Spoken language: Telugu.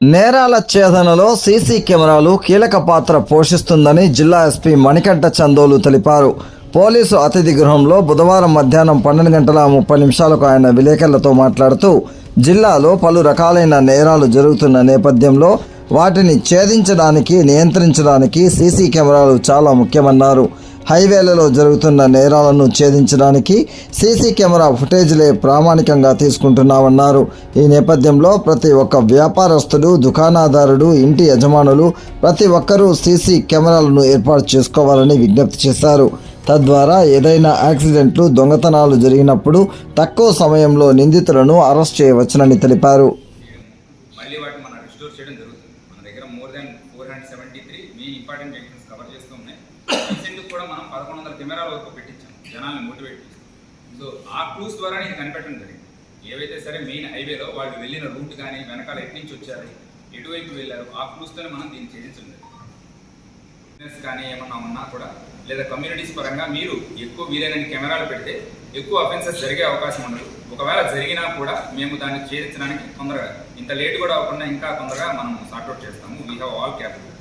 నేరాల ఛేదనలో సీసీ కెమెరాలు కీలక పాత్ర పోషిస్తుందని జిల్లా ఎస్పీ మణికంఠ చందోలు తెలిపారు. పోలీసు అతిథి గృహంలో బుధవారం మధ్యాహ్నం పన్నెండు గంటల ముప్పై నిమిషాలకు ఆయన విలేకరులతో మాట్లాడుతూ జిల్లాలో పలు రకాలైన నేరాలు జరుగుతున్న నేపథ్యంలో వాటిని ఛేదించడానికి నియంత్రించడానికి సీసీ కెమెరాలు చాలా ముఖ్యమన్నారు. హైవేలలో జరుగుతున్న నేరాలను ఛేదించడానికి సీసీ కెమెరా ఫుటేజ్లే ప్రామాణికంగా తీసుకుంటున్నామన్నారు. ఈ నేపథ్యంలో ప్రతి ఒక్క వ్యాపారస్తుడు దుకాణదారుడు ఇంటి యజమానులు ప్రతి ఒక్కరూ సీసీ కెమెరాలను ఏర్పాటు చేసుకోవాలని విజ్ఞప్తి చేశారు. తద్వారా ఏదైనా యాక్సిడెంట్లు దొంగతనాలు జరిగినప్పుడు తక్కువ సమయంలో నిందితులను అరెస్ట్ చేయవచ్చునని తెలిపారు. మళ్ళీ వాటిని మనం రిస్టోర్ చేయడం జరుగుతుంది. మన దగ్గర more than four hundred seventy three మీ ఇంపార్టెంట్ జంక్షన్స్ కవర్ చేస్తూ ఉన్నాయి. రీసెంట్గా కూడా మనం పదకొండు వందల కెమెరాల వరకు పెట్టించాం. జనాల్ని మోటివేట్ చేస్తాం సో ఆ క్లూస్ ద్వారా నేను కనిపెట్టడం జరిగింది. ఏవైతే సరే మెయిన్ హైవేలో వాళ్ళు వెళ్ళిన రూట్ కానీ వెనకాల ఎటు నుంచి వచ్చారు ఎటువైపు వెళ్ళారు ఆ క్లూస్తోనే మనం దీన్ని చేయించడం జరిగింది బిజినెస్ కానీ ఏమన్నా ఉన్నా కూడా లేదా కమ్యూనిటీస్ పరంగా మీరు ఎక్కువ వీలైనన్ని కెమెరాలు పెడితే ఎక్కువ అఫెన్సెస్ జరిగే అవకాశం ఉండదు. ఒకవేళ జరిగినా కూడా మేము దాన్ని ఛేదించడానికి తొందరగా ఇంత లేట్ కూడా అవ్వకుండా ఇంకా తొందరగా మనం సార్ట్అవుట్ చేస్తాము. We have all capital